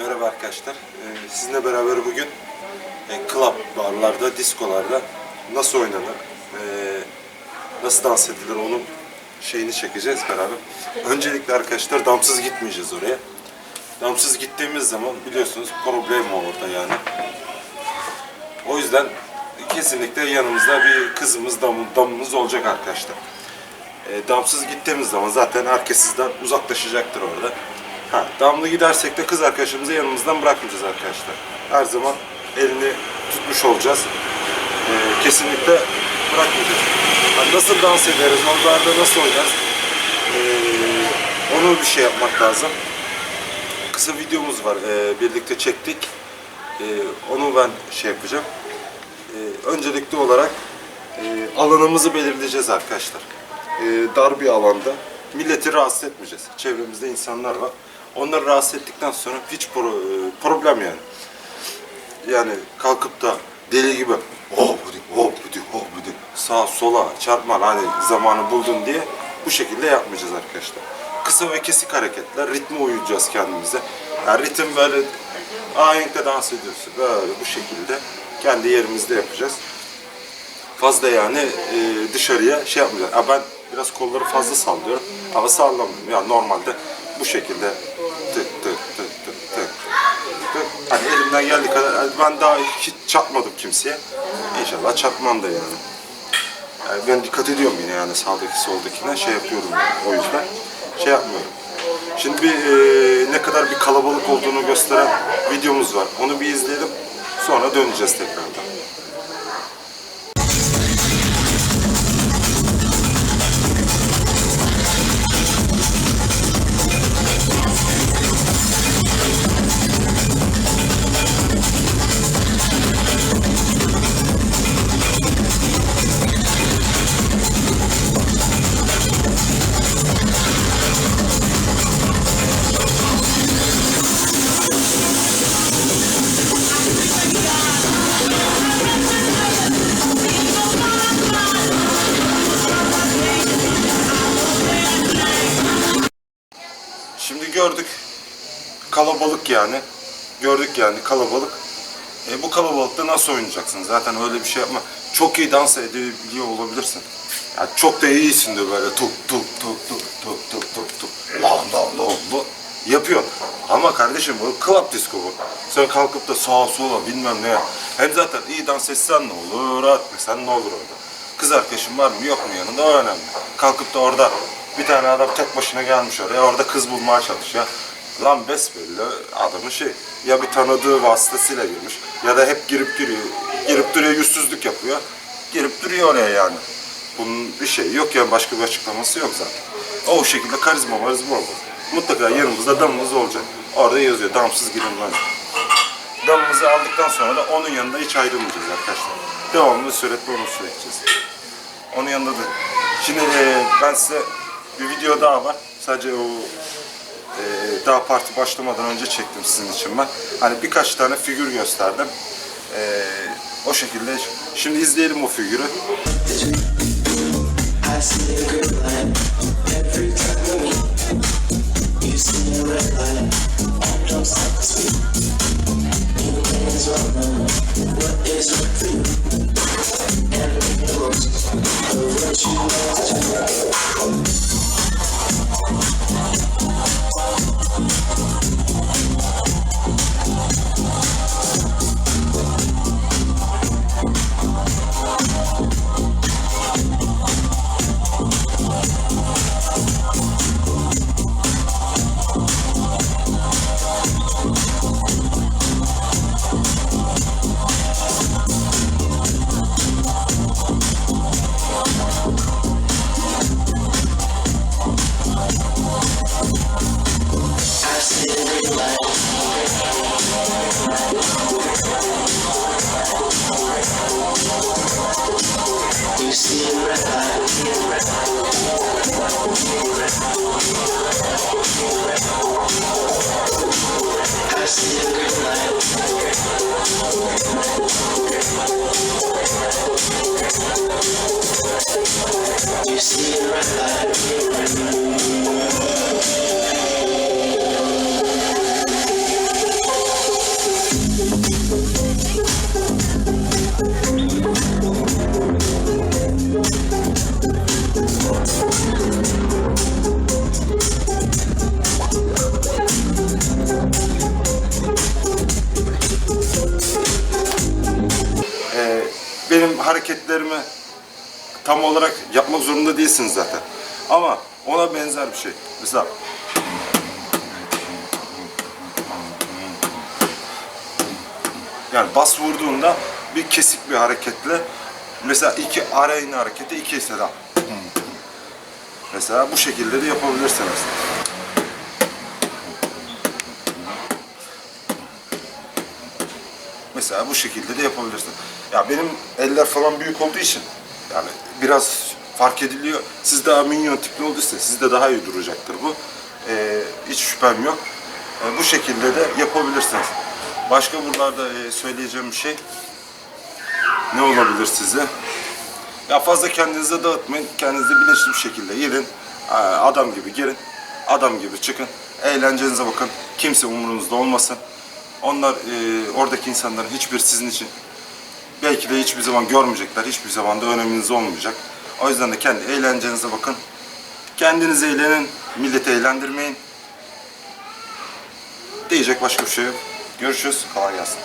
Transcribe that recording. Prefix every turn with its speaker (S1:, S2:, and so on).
S1: Merhaba arkadaşlar. Ee, sizinle beraber bugün e, club barlarda, diskolarda nasıl oynanır, e, nasıl dans edilir onun şeyini çekeceğiz beraber. Öncelikle arkadaşlar damsız gitmeyeceğiz oraya. Damsız gittiğimiz zaman biliyorsunuz problem o orada yani. O yüzden kesinlikle yanımızda bir kızımız, dam, damımız olacak arkadaşlar. E, damsız gittiğimiz zaman zaten herkes sizden uzaklaşacaktır orada. Ha, damlı gidersek de kız arkadaşımızı yanımızdan bırakmayacağız arkadaşlar. Her zaman elini tutmuş olacağız. E, kesinlikle bırakmayacağız. Ha, nasıl dans ederiz, onlarda nasıl oynarız? E, onu bir şey yapmak lazım. Kısa videomuz var, e, birlikte çektik. E, onu ben şey yapacağım. E, öncelikli olarak e, alanımızı belirleyeceğiz arkadaşlar. E, dar bir alanda milleti rahatsız etmeyeceğiz. Çevremizde insanlar var. Onları rahatsız ettikten sonra hiç e, problem yani. Yani kalkıp da deli gibi hop budik hop budik hop budik sağa sola çarpma hani zamanı buldun diye bu şekilde yapmayacağız arkadaşlar. Kısa ve kesik hareketler, ritme uyuyacağız kendimize. Yani ritim böyle ahenkle dans ediyorsun. Böyle bu şekilde kendi yerimizde yapacağız fazla yani e, dışarıya şey yapmayacağız. Ha, ben biraz kolları fazla sallıyorum ama sallamıyorum. Yani normalde bu şekilde elimden geldiği kadar ben daha hiç çarpmadım kimseye. İnşallah çarpmam da yani. yani ben dikkat ediyorum yine yani sağdaki soldakine şey yapıyorum yani. O yüzden şey yapmıyorum. Şimdi bir e, ne kadar bir kalabalık olduğunu gösteren videomuz var. Onu bir izleyelim. Sonra döneceğiz tekrardan. Gördük kalabalık yani. Gördük yani kalabalık. E bu kalabalıkta nasıl oynayacaksın? Zaten öyle bir şey yapma. Çok iyi dans edebiliyor olabilirsin. Yani çok da iyisin de böyle tuk tuk tuk tuk tuk tuk tuk tuk lan lan lan lan yapıyorsun. Ama kardeşim bu club disco bu. Sen kalkıp da sağa sola bilmem ne. Hem zaten iyi dans etsen ne olur, etmesen ne olur orada. Kız arkadaşın var mı yok mu yanında o önemli. Kalkıp da orada bir tane adam tek başına gelmiş oraya orada kız bulmaya çalışıyor. Lan besbelli adamın şey ya bir tanıdığı vasıtasıyla girmiş ya da hep girip giriyor. Girip duruyor yüzsüzlük yapıyor. Girip duruyor oraya yani. Bunun bir şey yok yani başka bir açıklaması yok zaten. O şekilde karizma marizma olmaz. Mutlaka yanımızda damımız olacak. Orada yazıyor damsız girilmez. Damımızı aldıktan sonra da onun yanında hiç ayrılmayacağız arkadaşlar. Devamlı sürekli onu sürekeceğiz. Onun yanında da. Şimdi e, ben size bir video daha var. Sadece o e, daha parti başlamadan önce çektim sizin için ben. Hani birkaç tane figür gösterdim. E, o şekilde. Şimdi izleyelim o figürü.
S2: Ee,
S1: hareketlerimi tam olarak yapmak zorunda değilsiniz zaten. Ama ona benzer bir şey. Mesela yani bas vurduğunda bir kesik bir hareketle mesela iki ara ini hareketi iki mesela mesela bu şekilde de yapabilirsiniz. Mesela bu şekilde de yapabilirsin. Ya benim eller falan büyük olduğu için yani biraz fark ediliyor. Siz daha minyon tipli olduysa sizde daha iyi duracaktır bu. Ee, hiç şüphem yok. Ee, bu şekilde de yapabilirsiniz. Başka buralarda e, söyleyeceğim bir şey ne olabilir size? Ya fazla kendinize dağıtmayın. Kendinize bilinçli bir şekilde gidin. Aa, Adam gibi girin. Adam gibi çıkın. Eğlencenize bakın. Kimse umurunuzda olmasın. Onlar e, oradaki insanların hiçbir sizin için belki de hiçbir zaman görmeyecekler. Hiçbir zaman da öneminiz olmayacak. O yüzden de kendi eğlencenize bakın. Kendiniz eğlenin. Milleti eğlendirmeyin. Diyecek başka bir şey yok. Görüşürüz. Kolay gelsin.